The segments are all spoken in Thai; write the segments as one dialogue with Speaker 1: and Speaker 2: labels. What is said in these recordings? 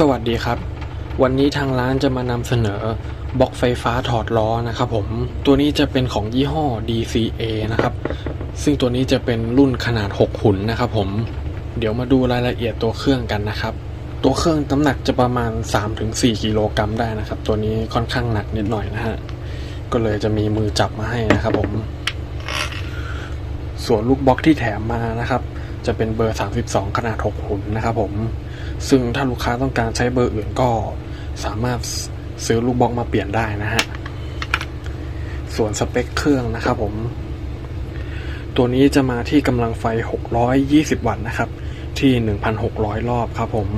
Speaker 1: สวัสดีครับ วันนี้ทางร้านจะมานำเสนอบล็อกไฟฟ้าถอดล้อนะครับผม ตัวนี้จะเป็นของยี่ห้อ DCA นะครับ ซึ่งตัวนี้จะเป็นรุ่นขนาด 6 หุ่นนะครับผม เดี๋ยวมาดูรายละเอียดตัวเครื่องกันนะครับ ตัวเครื่องน้ำหนักจะประมาณ 3-4 กิโลกรัมได้นะครับ ตัวนี้ค่อนข้างหนักนิดหน่อยนะฮะ ก็เลยจะมีมือจับมาให้นะครับผม ส่วนลูกบล็อกที่แถมมานะครับ จะเป็นเบอร์ 32 ขนาด 6 หุ่นนะครับผม ซึ่งถ้าลูกค้าต้องการใช้เบอร์อื่นก็สามารถซื้อลูกบล็อกมาเปลี่ยนได้นะฮะ ส่วนสเปคเครื่องนะครับผม ตัวนี้จะมาที่กำลังไฟ 620 วัตต์นะครับ ที่ 1,600 รอบครับผม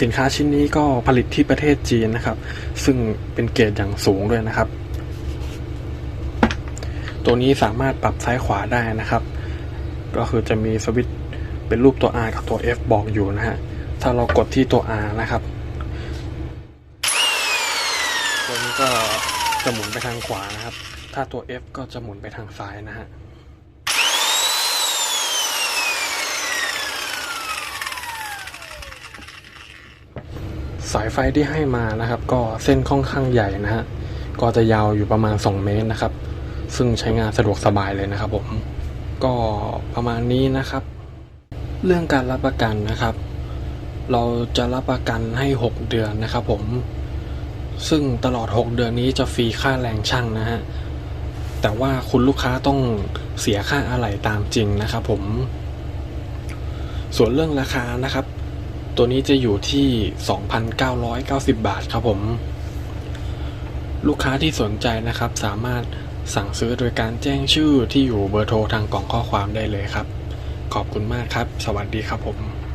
Speaker 1: สินค้าชิ้นนี้ก็ผลิตที่ประเทศจีนนะครับ ซึ่งเป็นเกรดอย่างสูงด้วยนะครับ ตัวนี้สามารถปรับซ้ายขวาได้นะครับ ก็คือจะมีสวิตช์เป็นรูปตัว R กับตัว F บอกอยู่นะฮะ ถ้าเรากดที่ตัว R นะครับ ตัวนี้ก็จะหมุนไปทางขวานะครับ ถ้าตัว F ก็จะหมุนไปทางซ้ายนะฮะสายไฟที่ให้มานะครับ ก็เส้นค่อนข้างใหญ่นะฮะ ก็จะยาวอยู่ประมาณ 2 เมตรนะครับ ซึ่งใช้งานสะดวกสบายเลยนะครับผม ก็ประมาณนี้นะครับ เรื่องการรับประกันนะครับ เราจะรับประกันให้ 6 เดือนนะครับผม ซึ่งตลอด 6 เดือนนี้จะฟรีค่าแรงช่างนะฮะ แต่ว่าคุณลูกค้าต้องเสียค่าอะไหล่ตามจริงนะครับผม ส่วนเรื่องราคานะครับ ตัวนี้จะอยู่ที่ 2,990 บาทครับผม ลูกค้าที่สนใจนะครับสามารถ สั่งซื้อโดยการแจ้งชื่อที่อยู่เบอร์โทรทางกล่องข้อความได้เลยครับ ขอบคุณมากครับ สวัสดีครับผม